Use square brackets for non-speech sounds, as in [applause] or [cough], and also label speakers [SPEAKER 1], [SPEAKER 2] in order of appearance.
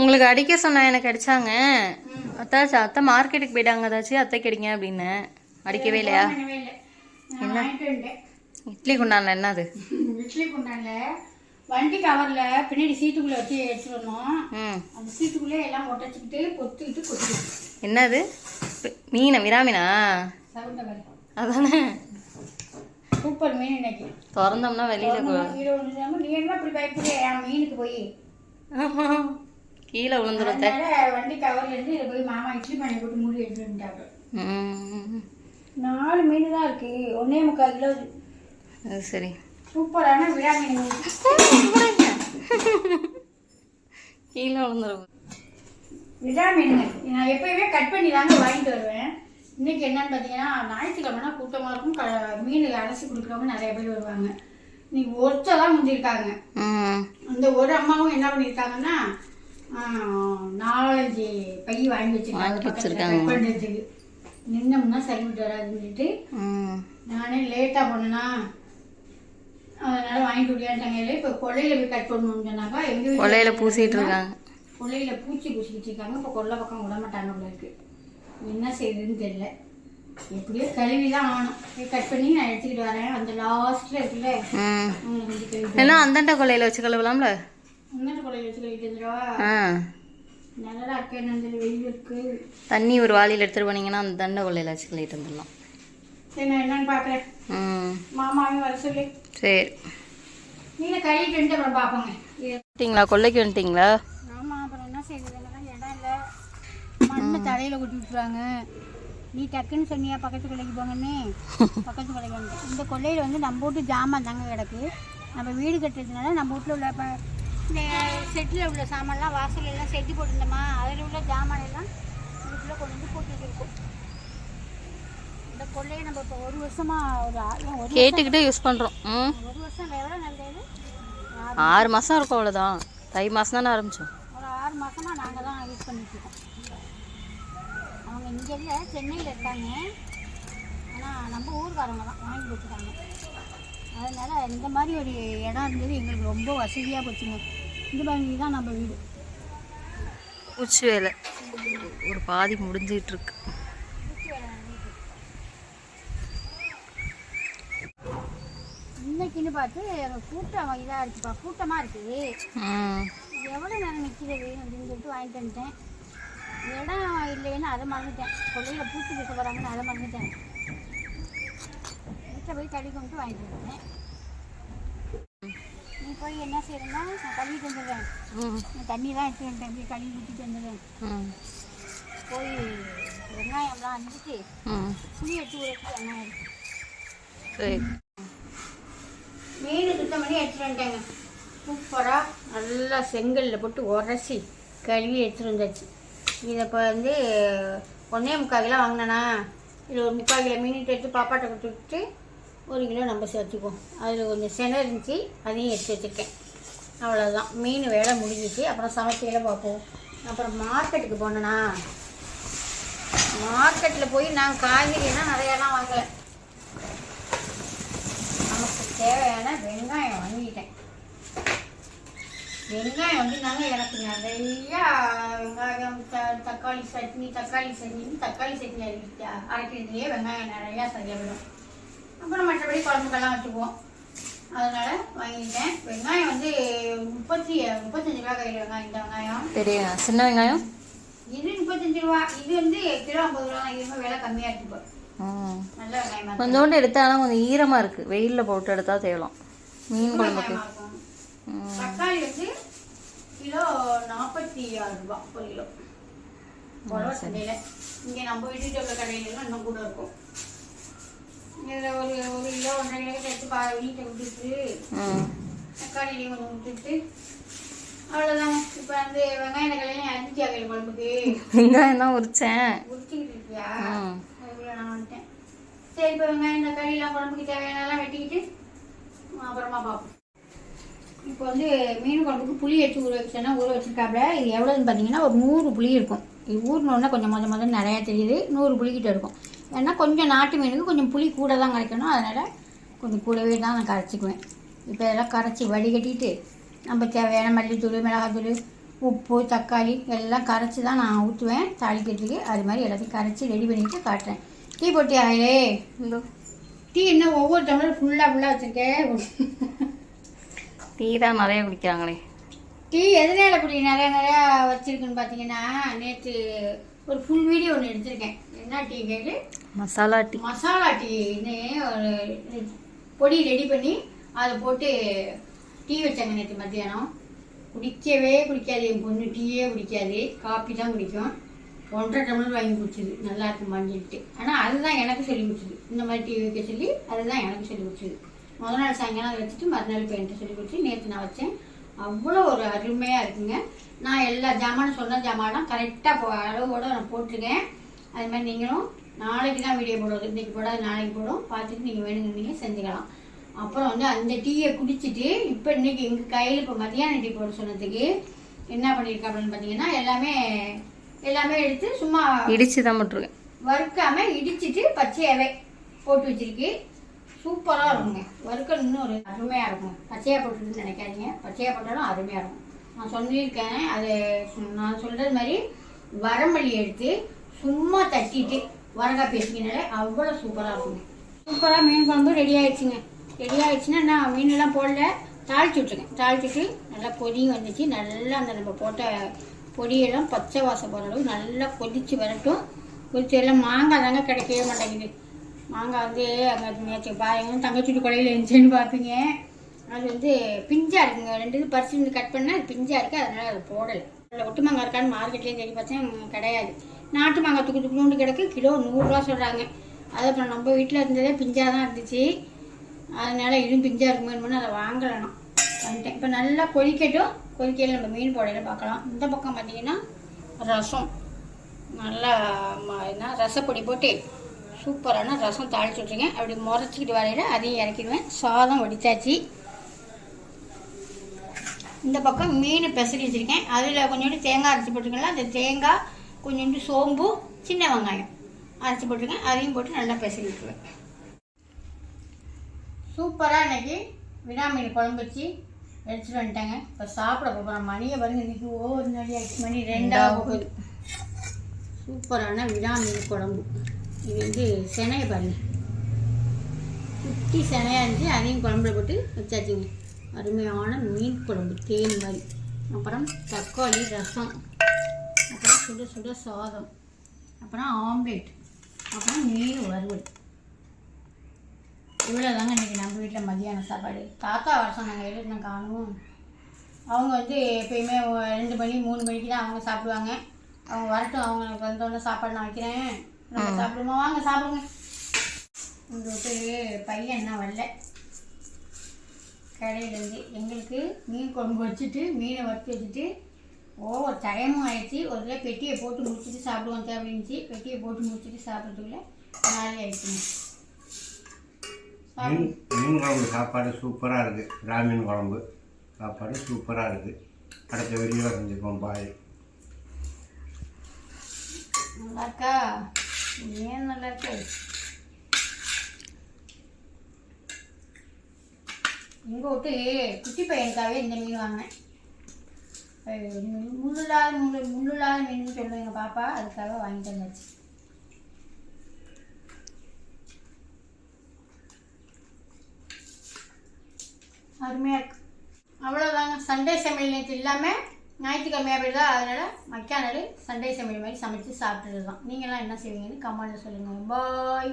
[SPEAKER 1] உங்களுக்கு அடிக்க சொன்னா எனக்கு அடிச்சாங்க. அத்தாச்சு அத்தை மார்க்கெட்டுக்கு போயிட்டாங்க ஏதாச்சும் அத்தை கிடைங்க அப்படின்னு. அடிக்கவே இல்லையா?
[SPEAKER 2] பண்ணவே இல்லை. நான் வாங்கிட்டு வந்துட்டேன்
[SPEAKER 1] இட்லி குண்டான்ல
[SPEAKER 2] இட்லி வண்டி கவர்ல பின்னாடி சீட்டுக்குள்ள வச்சு எடுத்துட்டு வந்தோம். அந்த சீட்டுக்குள்ளே எல்லாம் ஒட்டச்சிக்கிட்டு கொத்திக்கிட்டு கொத்திக்கிட்டு
[SPEAKER 1] என்னது? மீனா விராமீனா அதானே?
[SPEAKER 2] சூப்பர் மீன் இன்னைக்கு.
[SPEAKER 1] திறந்தோம்னா வெளியில
[SPEAKER 2] விழுந்துடாம நீ என்ன இப்படி பயப்படுற என் மீனுக்கு போய்.
[SPEAKER 1] கீழே.
[SPEAKER 2] அதனால வண்டி கவர்ல இருந்து இதை போய் மாமா இட்லி பண்ணி போட்டு மூடி எடுத்துட்டு வந்துட்டாங்க
[SPEAKER 1] ம்
[SPEAKER 2] நாலு மீன் தான் இருக்கு. ஒன்னே முக்கால் கிலோ.
[SPEAKER 1] அது சரி.
[SPEAKER 2] சூப்பரான விழா மீன்.
[SPEAKER 1] கீழே விழுந்துரும்.
[SPEAKER 2] விழா மீனுங்க நான் எப்பயுமே கட் பண்ணி தாங்க வாங்கிட்டு வருவேன். இன்னைக்கு என்னன்னு பார்த்தீங்கன்னா ஞாயிற்றுக்கிழமைனா கூட்டமாக இருக்கும் க மீன் அலசி கொடுக்குறவங்க நிறைய பேர் வருவாங்க. இன்னைக்கு ஒருத்தர் முடிஞ்சிருக்காங்க அந்த ஒரு அம்மாவும் என்ன பண்ணியிருக்காங்கன்னா நாலஞ்சு பை வாங்கி வச்சிருக்காங்க.
[SPEAKER 1] வாங்கி
[SPEAKER 2] பண்ணுறதுக்கு நின்னோம்னா சரிவிட்டு வராதுன்னு சொல்லிட்டு
[SPEAKER 1] ம்.
[SPEAKER 2] நானே லேட்டாக போனேன்னா அதனால வாங்கிட்டு முடியாட்டாங்க இப்போ கொள்ளையில போய் கட் பண்ணணும்னு சொன்னாக்கா எங்கள்
[SPEAKER 1] கொல்லையில பூசிட்டு இருக்காங்க.
[SPEAKER 2] கொள்ளையில பூச்சி பூசிக்கிட்டு இருக்காங்க. இப்போ கொல்லை பக்கம் விட மாட்டாங்க இருக்கு. என்ன செய்யுதுன்னு தெரியல. எப்படியோ கழுவி தான் ஆகணும் கட் பண்ணி நான் எடுத்துக்கிட்டு வரேன். அந்த லாஸ்ட்ல இருக்குல்ல?
[SPEAKER 1] ஏன்னா அந்தாண்ட கொல்லையில வச்சு கழுவலாம்ல?
[SPEAKER 2] முன்னாடி கொள்ளையில வச்சு கழுவிட்டு வந்துடுவா
[SPEAKER 1] ஆ.
[SPEAKER 2] நல்லா இருக்கு. என்ன வெயில் இருக்கு.
[SPEAKER 1] தண்ணி ஒரு வாளியில் எடுத்துட்டு போனீங்கன்னா அந்த தண்டை கொல்லையில வச்சு கழுவிட்டு வந்துடலாம்.
[SPEAKER 2] சரி நான் என்னன்னு பார்க்குறேன்
[SPEAKER 1] ம்.
[SPEAKER 2] மாமாவையும் வர சொல்லி.
[SPEAKER 1] சரி.
[SPEAKER 2] நீங்கள் கழுவிட்டு வந்துட்டு அப்புறம் பார்ப்போங்க
[SPEAKER 1] வந்துட்டீங்களா? கொல்லைக்கு வந்துட்டீங்களா
[SPEAKER 2] ஆமா அப்புறம் என்ன செய்யுது இதெல்லாம் இடம் இல்லை தலையில கொட்டி விட்டுறாங்க. நீ டக்குன்னு சொன்னியா பக்கத்து கொள்ளைக்கு போங்கன்னு? [laughs] பக்கத்து கொள்ளைக்கு வந்து. இந்த கொள்ளையில வந்து நம்ம வீட்டு ஜாமான் தாங்க கிடக்கு. நம்ம வீடு கட்டுறதுனால நம்ம வீட்டில் உள்ள இப்போ இந்த செட்டில் உள்ள சாமான்லாம் வாசல்ல எல்லாம் செட்டி போட்டிருந்தோமா? அதில் உள்ள ஜாமான் எல்லாம் இதுக்குள்ளே கொண்டு வந்து போட்டுட்டு இருக்கோம் இந்த கொள்ளையை நம்ம இப்போ ஒரு வருஷமா ஒரு
[SPEAKER 1] கேட்டுக்கிட்டே யூஸ் பண்ணுறோம்
[SPEAKER 2] ஒரு வருஷம் எவ்வளோ நல்லது
[SPEAKER 1] ஆறு மாதம் இருக்கும் அவ்வளோதான் தை மாதம் தானே ஆரம்பிச்சோம்.
[SPEAKER 2] ஒரு ஆறு மாசமா நாங்கள் தான் யூஸ் பண்ணிட்டு இருக்கோம். அவங்க இங்கே இல்லை சென்னையில் இருக்காங்க. ஆனால் நம்ம ஊருக்காரங்க தான் வாங்கி கொடுத்துட்டாங்க. அதனால் இந்த மாதிரி ஒரு இடம் இருந்தது எங்களுக்கு ரொம்ப வசதியாக போச்சுங்க. இந்த மாதிரி தான் நம்ம வீடு.
[SPEAKER 1] பூச்சி வேலை. ஒரு பாதி முடிஞ்சிட்டு இருக்கு.
[SPEAKER 2] இன்னைக்குன்னு பார்த்து கூட்டம் இதாக இருக்குப்பா கூட்டமாக இருக்குது எவ்வளோ நேரம் நிற்கிறது அப்படின்னு சொல்லிட்டு வாங்கிட்டு வந்துட்டேன். இடம் இல்லைன்னு அதை மறந்துட்டேன். கொள்ளையில் பூச்சி வைக்க போகிறாங்கன்னு அதை மறந்துட்டேன். வீட்டில் போய் கழுவி கொண்டு வாங்கிட்டு வந்துட்டேன். நீ போய் என்ன செய்யணும்னா நான் கழுவிட்டு வந்துடுறேன் தண்ணி தான் எடுத்து வந்துட்டேன் போய் கழுவி ஊற்றிட்டு வந்துடுறேன்
[SPEAKER 1] ம்.
[SPEAKER 2] போய் வெங்காயம்லாம் அஞ்சிட்டு புளி எடுத்து ஊற வச்சு வெங்காயம்
[SPEAKER 1] சரி.
[SPEAKER 2] மீன் சுத்தம் பண்ணி எடுத்துட்டு வந்துட்டேங்க. சூப்பராக நல்லா செங்கல்ல போட்டு உரசி கழுவி எடுத்துட்டு வந்தாச்சு. இதை இப்போ வந்து ஒன்றே முக்கால் கிலோ வாங்கினேனா இதில் ஒரு முக்கால் கிலோ மீனிட்டு எடுத்து பாப்பாட்ட கொடுத்துட்டு ஒரு கிலோ நம்ம சேர்த்துக்குவோம். அதில் கொஞ்சம் செனை இருந்துச்சு அதையும் எடுத்து வச்சுருக்கேன். அவ்வளோதான் மீன் வேலை முடிஞ்சிச்சு. அப்புறம் சமைக்கையில் பார்ப்போம். அப்புறம் மார்க்கெட்டுக்கு போனேண்ணா மார்க்கெட்டில் போய் நான் காய்கறிலாம் நிறையாலாம் வாங்கலை. நமக்கு தேவையான வெங்காயம் வாங்கி வெங்காயம் வந்து நாங்க எனக்கு நிறையா வெங்காயம் த- தக்காளி சட்னி தக்காளி சட்னி தக்காளி சட்னி அரைக்க அரைக்கிறதுலேயே வெங்காயம் நிறையா சரியா விடும் அப்புறம் மற்றபடி குழம்புக்கெல்லாம் வச்சுக்குவோம். அதனால வாங்கிட்டேன் வெங்காயம் வந்து முப்பத்தி முப்பத்தஞ்சு ரூபா கையில் வெங்காயம் இந்த வெங்காயம்.
[SPEAKER 1] பெரிய சின்ன வெங்காயம்?
[SPEAKER 2] இது முப்பத்தஞ்சு ரூபா. இது வந்து கிலோ ஐம்பது ரூபா இதுமே விலை கம்மியாக இருக்கு இப்போ.
[SPEAKER 1] ம்
[SPEAKER 2] நல்ல வெங்காயமா.
[SPEAKER 1] கொஞ்சோண்டு எடுத்தாலும் கொஞ்சம் ஈரமாக இருக்குது வெயிலில் போட்டு எடுத்தா தேவலாம் மீன் குழம்புக்கு.
[SPEAKER 2] தக்காளி வந்து கிலோ நாற்பத்தி ஆறு ரூபா ஒரு கிலோ. உழவர் சந்தையில் இங்கே நம்ம வீட்டு உள்ள கடையிலலாம் இன்னும் கூட இருக்கும். இதில் ஒரு ஒரு கிலோ ஒன்றரை கிலோ எடுத்து பா வீட்டை விட்டுட்டு
[SPEAKER 1] ம்
[SPEAKER 2] தக்காளிலையும் கொஞ்சம் விட்டுட்டு அவ்வளோதாங்க இப்போ வந்து வெங்காய கடையிலையும் அரிஞ்சி ஆகல குழம்புக்கு?
[SPEAKER 1] வெங்காயம் தான் உரிச்சேன்.
[SPEAKER 2] உரிச்சிக்கிட்டு இருக்கியா? அதுக்குள்ள நான் வந்துட்டேன். சரி இப்போ வெங்காயம் தக்காளிலாம் குழம்புக்கு தேவையானதெல்லாம் வெட்டிக்கிட்டு அப்புறமா பார்ப்போம். இப்போ வந்து மீன் குழம்புக்கு புளி எடுத்து ஊற வச்சேன்னா ஊற வச்சிருக்காப்புல இது எவ்வளோன்னு பார்த்தீங்கன்னா ஒரு நூறு புளி இருக்கும். இது ஊறினோடனே கொஞ்சம் மொதல் முதல்ல நிறையா தெரியுது நூறு புளிக்கிட்ட இருக்கும். ஏன்னா கொஞ்சம் நாட்டு மீனுக்கு கொஞ்சம் புளி கூட தான் கரைக்கணும் அதனால் கொஞ்சம் கூடவே தான் நான் கரைச்சிக்குவேன். இப்போ இதெல்லாம் கரைச்சி வடிகட்டிட்டு நம்ம தேவையான மல்லித்தூள் மிளகாத்தூள் உப்பு தக்காளி எல்லாம் கரைச்சி தான் நான் ஊற்றுவேன் தாளிக்கிறதுக்கு. அது மாதிரி எல்லாத்தையும் கரைச்சி ரெடி பண்ணிட்டு காட்டுறேன். டீ போட்டி ஆயிலே டீ என்ன ஒவ்வொரு டம்ளர் ஃபுல்லாக ஃபுல்லாக வச்சுருக்கேன்
[SPEAKER 1] டீ தான் நிறைய குடிக்கிறாங்களே.
[SPEAKER 2] டீ எதனால இப்படி நிறைய நிறையா வச்சுருக்குன்னு பார்த்தீங்கன்னா நேற்று ஒரு ஃபுல் வீடியோ ஒன்று எடுத்திருக்கேன். என்ன டீ கேட்டு
[SPEAKER 1] மசாலா டீ.
[SPEAKER 2] மசாலா டீன்னு ஒரு பொடி ரெடி பண்ணி அதை போட்டு டீ வச்சாங்க நேற்று மத்தியானம். குடிக்கவே குடிக்காது. என் பொண்ணு டீயே குடிக்காது. காப்பி தான் குடிக்கும். ஒன்றரை டம்ளர் வாங்கி குடிச்சது. நல்லா இருக்குமான்னு சொல்லிட்டு. ஆனால் அதுதான் எனக்கு சொல்லி கொடுத்தது இந்த மாதிரி டீ வைக்க சொல்லி அதுதான் எனக்கு சொல்லி கொடுத்தது முதல் நாள் சாயங்காலம் வச்சுட்டு மறுநாள் என்கிட்ட சொல்லி கொடுத்து நேற்று நான் வச்சேன். அவ்வளோ ஒரு அருமையாக இருக்குங்க. நான் எல்லா ஜாமானும் சொன்ன ஜாமானும் கரெக்டாக அளவோட நான் போட்டிருக்கேன். அது மாதிரி நீங்களும் நாளைக்கு தான் வீடியோ போடுவது இன்றைக்கி போடாது நாளைக்கு போடும். பார்த்துட்டு நீங்கள் வேணுங்க நீங்கள் செஞ்சுக்கலாம். அப்புறம் வந்து அந்த டீயை குடிச்சிட்டு இப்போ இன்னைக்கு எங்கள் கையில் இப்போ மதியான டீ போட சொன்னதுக்கு என்ன பண்ணியிருக்கேன் அப்படின்னு பார்த்தீங்கன்னா எல்லாமே எல்லாமே எடுத்து சும்மா
[SPEAKER 1] இடிச்சு தான் போட்டிருக்கேன்.
[SPEAKER 2] வறுக்காம இடிச்சிட்டு பச்சையாவே போட்டு வச்சிருக்கு. சூப்பராக இருக்குங்க. வறுக்கல் இன்னும் ஒரு அருமையாக இருக்கும். பச்சையாக போட்டுருக்குன்னு நினைக்காதீங்க. பச்சையாக போட்டாலும் அருமையாக இருக்கும். நான் சொல்லியிருக்கேன். அது நான் சொல்கிறது மாதிரி வரமல்லி எடுத்து சும்மா தட்டிட்டு வரகாய் பேசிக்கினாலே அவ்வளோ சூப்பராக இருக்குங்க. சூப்பராக மீன் குழம்பு ரெடி ஆயிடுச்சுங்க. ரெடி ஆயிடுச்சுன்னா நான் மீனெல்லாம் போடல. தாளிச்சு விட்டுருக்கேன் தாளிச்சுட்டு நல்லா பொடியும் வந்துச்சு. நல்லா அந்த நம்ம போட்ட பொடியெல்லாம் பச்சை வாசம் போகிற அளவு நல்லா கொதித்து வரட்டும். கொதிச்சு எல்லாம் மாங்காய் தாங்க கிடைக்கவே மாட்டேங்குது. மாங்காய் வந்து அங்கே நேற்று பாருங்க தங்கச்சூட்டு கொலையில் இருந்துச்சுன்னு பார்ப்பீங்க அது வந்து பிஞ்சாக இருக்குங்க. ரெண்டு இது பறிச்சு வந்து கட் பண்ணால் அது பிஞ்சாக இருக்குது அதனால் அது போடலை. அதில் ஒட்டு மாங்காய் இருக்கான்னு மார்க்கெட்லேயும் தேடி பார்த்தேன் கிடையாது. நாட்டு மாங்காய் துக்கு துக்குண்டு கிடக்கு. கிலோ நூறுரூவா சொல்கிறாங்க அது அப்புறம் நம்ம வீட்டில் இருந்ததே பிஞ்சாக தான் இருந்துச்சு. அதனால் இதுவும் பிஞ்சாக இருக்குமேனு அதை வாங்கலாம் வந்துட்டேன். இப்போ நல்லா கொதிக்கட்டும். கொதிக்கையில் நம்ம மீன் போடையில் பார்க்கலாம். இந்த பக்கம் பார்த்தீங்கன்னா ரசம். நல்லா ம- என்ன ரசப்பொடி போட்டு சூப்பரான ரசம் தாளிச்சு விட்ருக்கேன் அப்படி முறைச்சிக்கிட்டு வரையில அதையும் இறக்கிடுவேன். சாதம் வடித்தாச்சு இந்த பக்கம் மீன் பெசரி வச்சுருக்கேன். அதில் கொஞ்சோண்டு தேங்காய் அரைச்சி போட்டுக்கலாம். அந்த தேங்காய் கொஞ்சோண்டு சோம்பு சின்ன வெங்காயம் அரைச்சி போட்டிருக்கேன் அதையும் போட்டு நல்லா பெசரி விட்டுருவேன். சூப்பராக இன்னைக்கு வினா மீன் குழம்பு வச்சு எடுத்துட்டு வந்துட்டாங்க. இப்போ சாப்பிட போகிறோம் மணியை பாருங்க. இன்னைக்கு ஓவர் நாளி ஆயிடுச்சு. மணி ரெண்டாக போகுது சூப்பரான வினா மீன் குழம்பு. இது வந்து செனையை பாருங்க. குட்டி செனையாக இருந்துச்சு. அதையும் குழம்புல போட்டு வச்சாச்சுங்க. அருமையான மீன் குழம்பு தேன் மாதிரி. அப்புறம் தக்காளி ரசம். அப்புறம் சுட சுட சாதம். அப்புறம் ஆம்லேட் அப்புறம் மீன் வறுவல். இவ்வளோதாங்க இன்றைக்கி நம்ம வீட்டில் மதியான சாப்பாடு. தாத்தா வர சொன்னாங்க எழுதுன காணும். அவங்க வந்து எப்பயுமே ரெண்டு மணி மூணு மணிக்கு தான் அவங்க சாப்பிடுவாங்க. அவங்க வரட்டும் அவங்களுக்கு வந்தோடனே சாப்பாடு நான் வைக்கிறேன். நம்ம சாப்பிடுவோம்? வாங்க சாப்பிடுங்க. விட்டு பையன் என்ன வரல. கடையிலேருந்து எங்களுக்கு மீன் குழம்பு வச்சுட்டு மீனை வறுத்து வச்சுட்டு ஓவர் டைமும் ஆயிடுச்சு. ஒரு தடவை பெட்டியை போட்டு முடிச்சுட்டு சாப்பிடுவோம் தேவைச்சு பெட்டியை போட்டு முடிச்சுட்டு சாப்பிட்றதுக்குள்ள நாளை ஆயிடுச்சுங்க.
[SPEAKER 3] மீன் குழம்பு சாப்பாடு சூப்பராக இருக்குது ராமீன் குழம்பு சாப்பாடு சூப்பராக இருக்குது அடுத்த வீடியோவில் செஞ்சுப்போம் பாய்
[SPEAKER 2] நல்லா இருக்கா? ஏன் நல்லா இருக்கு? இங்கே விட்டு குட்டி பையனுக்காகவே இந்த மீன் வாங்கினேன். அஹ் முள்ளுலாத முள்ளு முள்ளுலாத மீன் சொல்லுவேங்க பாப்பா அதுக்காக வாங்கிட்டு வந்தாச்சு. அருமையாக இருக்கு. அவ்வளோதாங்க சண்டே சமையல் நேற்று இல்லாமல் ஞாயிற்றுக்கிழமை அப்படி தான் அதனால் நாள் சண்டே சமையல் மாதிரி சமைச்சு சாப்பிட்டுட்டு தான் நீங்களாம் என்ன செய்வீங்கன்னு கமெண்ட்டில் சொல்லுங்கள் பாய்